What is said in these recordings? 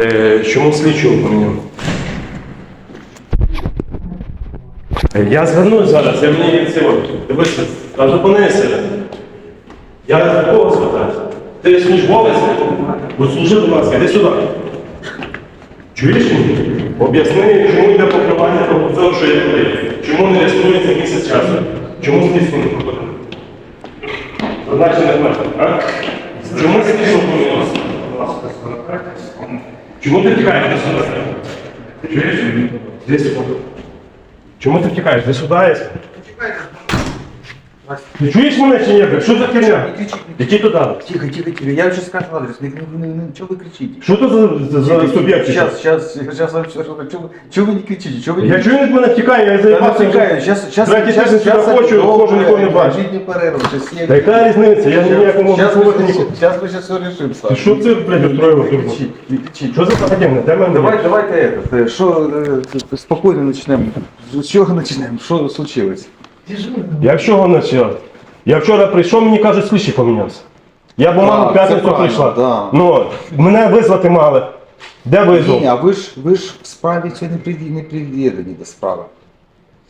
Е, чому слідчого поміняв? Е, Я звернусь зараз, я мені сьогодні. Дивися, а зупинися. Я до кого звертаюся? Ти службовець? От служи, будь ласка, іди сюди. Чуєш? Об'ясни, чому йде покривання того всього, що я туди. Чому не реєструється місяць часу? Чому слідство не проходить? Не мене, а? Чому слідство помінялося? Чому ти втікаєш до суда? Чуєш? Десь. Чому ти втікаєш? Ти сюди є? Ти чуєш мене чи ні? блядь? Що за херня? Іди туди. Тихо, тихо, тихо. Я сейчас скажу адрес. Не, не, не, не, чего вы кричите? Що це за, за, за суб'єкт? Сейчас, сейчас, сейчас вам все расскажу. Чего, вы- чего вы не кричите? Чего вы не Я чую від мене втікає, я Да не заїбався. втікаю. вже. Сейчас, сейчас, Третій сейчас, тиждень сюди хочу, ходжу, нікого не бачу. Жить не перерву. Сейчас я... Та яка різниця? Я ніяк не можу Сейчас слухати мы, нікого. сейчас мы сейчас все решим, Ти Саша. що це, блядь, устроїло Не тут? кричи, не кричи. Що за загадівне? Де мене? Давай, давайте этот, э, что, э, спокойно начнем. С чего начнем? Что случилось? Я чого почав. Я вчора прийшов, мені кажуть, слідчий помінявся. Я бумагу Так, в п'ятницю правильно, прийшла. да. Ну, мене визвати мали. Де визвав? Ні, а ви ж, ви ж в справі сьогодні не, не приведені до справи.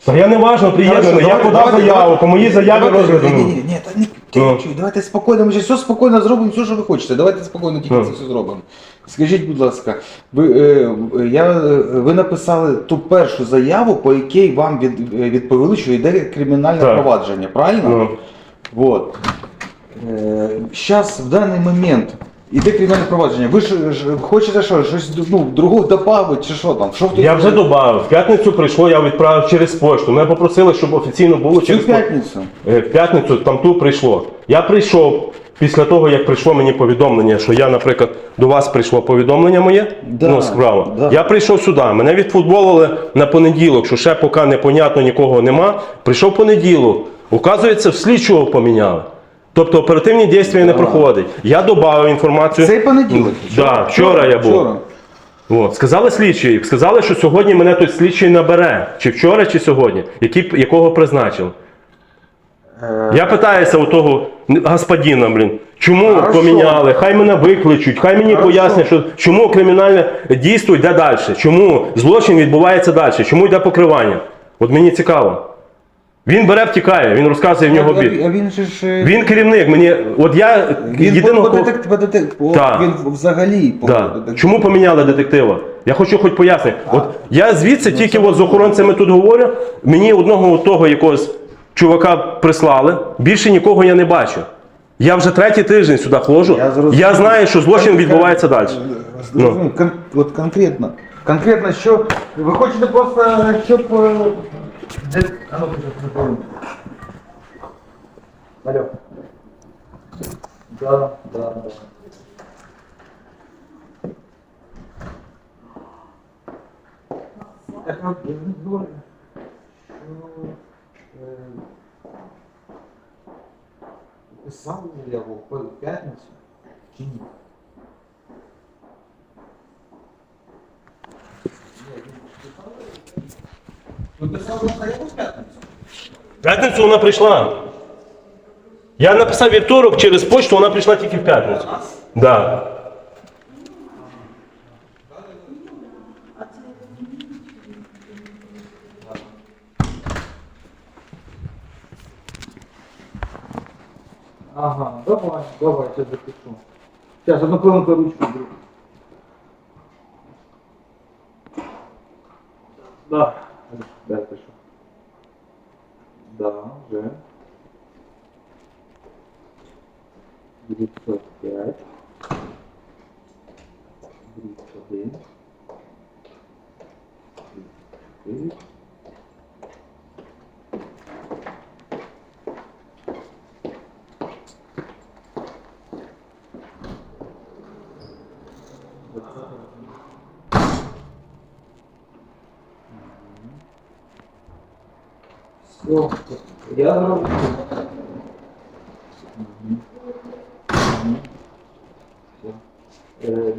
Та я не важно приєднаний, я подав заяву, по моїй заяві давайте, Ні, Ні, ні, ні, та не Ну. давайте спокійно, ми ж все спокійно зробимо, все, що ви хочете. Давайте спокійно тільки Ну. це все зробимо. Скажіть, будь ласка, ви, е, я, е, ви написали ту першу заяву, по якій вам від, е, відповіли, що йде кримінальне Так. провадження, правильно? Ну. Вот. Зараз, в даний момент, іде кримінальне провадження. Ви ж, ж хочете що, щось ну, другого додати, чи що там? Що хтось- Я вже додав. В п'ятницю прийшло, я відправив через почту. Мене попросили, щоб офіційно було Цю через почту. п'ятницю. Е, В п'ятницю там ту прийшло. Я прийшов після того, як прийшло мені повідомлення, що я, наприклад, до вас прийшло повідомлення моє, Да, ну, справа. да. Я прийшов сюди. Мене відфутболили на понеділок, що ще поки непонятно, нікого нема. Прийшов понеділок. Указується, в слідчого поміняли. Тобто оперативні дії не проходять. Я додав інформацію. Цей понеділок. Да, вчора я був. Вчора. От. Сказали слідчі, сказали, що сьогодні мене той слідчий набере. Чи вчора, чи сьогодні, Які, якого призначив. Е, Я питаюся у того господина, блін, чому Хорошо. поміняли, хай мене викличуть, хай мені Хорошо. пояснять, що, чому кримінальне дійство йде далі, чому злочин відбувається далі, чому йде покривання. От мені цікаво. Він бере, втікає, він розказує в нього А- бід. А він же ж... е, Він керівник, мені, от я Він єдиного. по, кого- детек... по, детек... по... Так. Він взагалі по Да. детек- Чому поміняли детектива? Я хочу хоч пояснити. От я звідси тільки от з охоронцями тут говорю, мені одного того якогось чувака прислали, більше нікого я не бачу. Я вже третій тиждень сюди ходжу. Я, зрозумів. знаю, що злочин Кон- відбувається далі. Ну. Зрозумів. Кон... От конкретно. Конкретно, що... Ви хочете просто, щоб... е, де- А ну, телефон. Алло. Да, да, да. Я про- я говорю, що, е, писав заяву в п'ятницю чи Ви писали заяву в п'ятницю? В п'ятницю. Я написав вівторок через почту, вона прийшла тільки в п'ятницю. Да. Ага, давай, давай, сейчас запишу. Сейчас, одну хвилинку ручку беру. Да. Да, пишу. Да, уже. 905. 31. 34. Все, я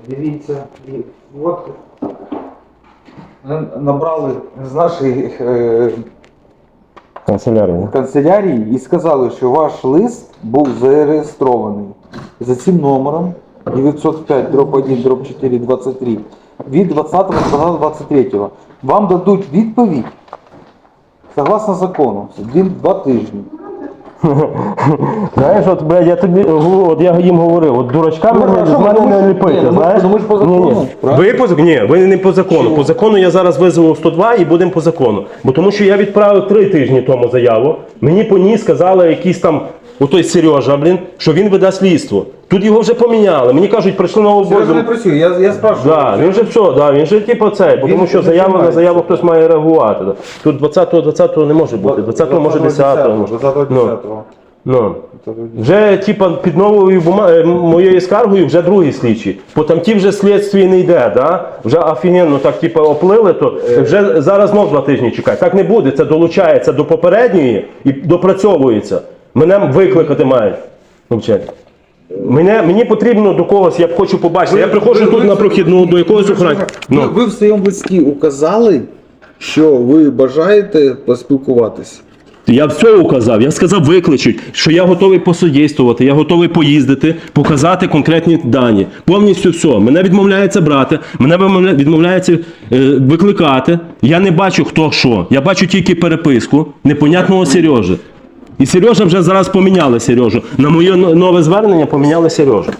Дивіться, от набрали з нашої е, Канцелярія. канцелярії і сказали, що ваш лист був зареєстрований за цим номером 905 дробь 1 дробь 4 23 від 20.23 вам дадуть відповідь согласно закону. Один, два тижні. Знаєш, от, блядь, я тобі говорю, от я їм говорив, от дурачка Ну, мене, хорошо, з мене ну, не ліпити, ну, знаєш? ну, ми ж по закону, Ні, ні. правильно? Ви по ні, ви не по закону. По закону я зараз визову 102 і будемо по закону. Бо тому що я відправив три тижні тому заяву. Мені по ній сказали якісь там, отой Сережа, блін, що він веде слідство. Тут його вже поміняли. Мені кажуть, прийшли Я бозу. не працюю, я, я спрашиваю. Да, він же все, да, він же типу цей, бо Він тому що вже заява на займається. заяву хтось має реагувати. Да. Тут 20-го, 20-го не може бути, 20-го може 10-го. може. 20-го, Ну, 10-го. ну. Вже типа під новою бума... е, моєю скаргою вже другий слідчий. Бо там ті вже слідстві не йде, да? вже офігенно так типа оплили, то вже зараз знов два тижні чекають. Так не буде, це долучається до попередньої і допрацьовується. Мене викликати мають. Взагалі. Мене, мені потрібно до когось, я б хочу побачити. Я приходжу тут на прохідну до якогось. Ви, Ну. ви в своєму листі указали, що ви бажаєте поспілкуватися. Я все указав, я сказав викличуть, що я готовий посодействувати, я готовий поїздити, показати конкретні дані. Повністю все. Мене відмовляється брати, мене відмовляється е, викликати. Я не бачу хто що. Я бачу тільки переписку непонятного Сережи. І Сережа вже зараз поміняли Сережу. На моє нове звернення поміняли Сережу.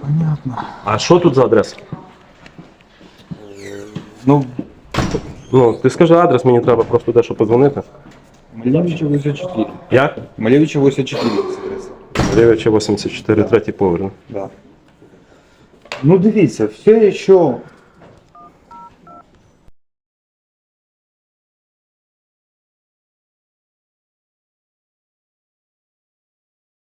Понятно. А що тут за адреса? Ну, Ну, ти скажи адрес, мені треба просто дещо подзвонити. Малевича 84. Як? Малевича 84 адреса. Ревича 84, третій поверх. Да. Ну дивіться, все, що